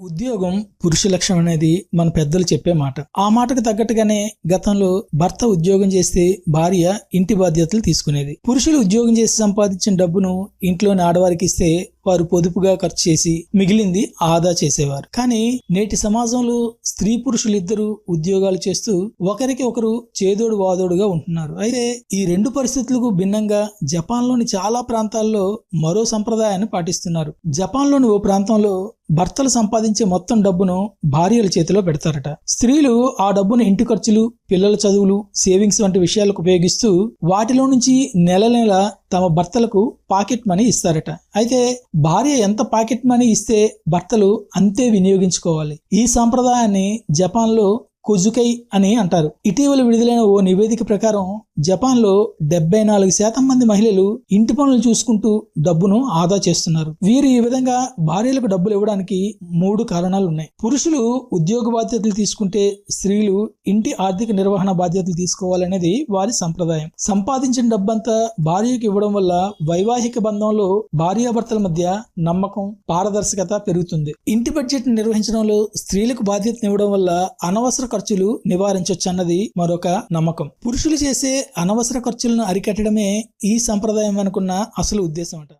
ఉద్యోగం పురుష లక్ష్యం అనేది మన పెద్దలు చెప్పే మాట. ఆ మాటకు తగ్గట్టుగానే గతంలో భర్త ఉద్యోగం చేస్తే భార్య ఇంటి బాధ్యతలు తీసుకునేది. పురుషులు ఉద్యోగం చేసి సంపాదించిన డబ్బును ఇంట్లోని ఆడవారికి ఇస్తే వారు పొదుపుగా ఖర్చు చేసి మిగిలింది ఆదా చేసేవారు. కానీ నేటి సమాజంలో స్త్రీ పురుషులు ఇద్దరు ఉద్యోగాలు చేస్తూ ఒకరికి ఒకరు చేదోడు వాదోడుగా ఉంటున్నారు. అయితే ఈ రెండు పరిస్థితులకు భిన్నంగా జపాన్లోని చాలా ప్రాంతాల్లో మరో సంప్రదాయాన్ని పాటిస్తున్నారు. జపాన్లోని ఓ ప్రాంతంలో భర్తలు సంపాదించే మొత్తం డబ్బును భార్యల చేతిలో పెడతారట. స్త్రీలు ఆ డబ్బును ఇంటి ఖర్చులు పిల్లల చదువులు సేవింగ్స్ వంటి విషయాలకు ఉపయోగిస్తూ వాటిలో నుంచి నెల నెల తమ భర్తలకు పాకెట్ మనీ ఇస్తారట. అయితే భార్య ఎంత పాకెట్ మనీ ఇస్తే భర్తలు అంతే వినియోగించుకోవాలి. ఈ సాంప్రదాయాన్ని జపాన్లో కొజుకై అని అంటారు. ఇటీవల విడుదలైన ఓ నివేదిక ప్రకారం జపాన్లో డెబ్బై నాలుగు శాతం మంది మహిళలు ఇంటి పనులు చూసుకుంటూ డబ్బును ఆదా చేస్తున్నారు. వీరు ఈ విధంగా భార్యలకు డబ్బులు ఇవ్వడానికి మూడు కారణాలు ఉన్నాయి. పురుషులు ఉద్యోగ బాధ్యతలు తీసుకుంటే స్త్రీలు ఇంటి ఆర్థిక నిర్వహణ బాధ్యతలు తీసుకోవాలనేది వారి సంప్రదాయం. సంపాదించిన డబ్బంతా భార్యకు ఇవ్వడం వల్ల వైవాహిక బంధంలో భార్యాభర్తల మధ్య నమ్మకం పారదర్శకత పెరుగుతుంది. ఇంటి బడ్జెట్ నిర్వహించడంలో స్త్రీలకు బాధ్యతనివ్వడం వల్ల అనవసర ఖర్చులు నివారించవచ్చు అన్నది మరొక నమ్మకం. పురుషులు చేసే అనవసర ఖర్చులను అరికట్టడమే ఈ సంప్రదాయం అనుకున్న అసలు ఉద్దేశం అట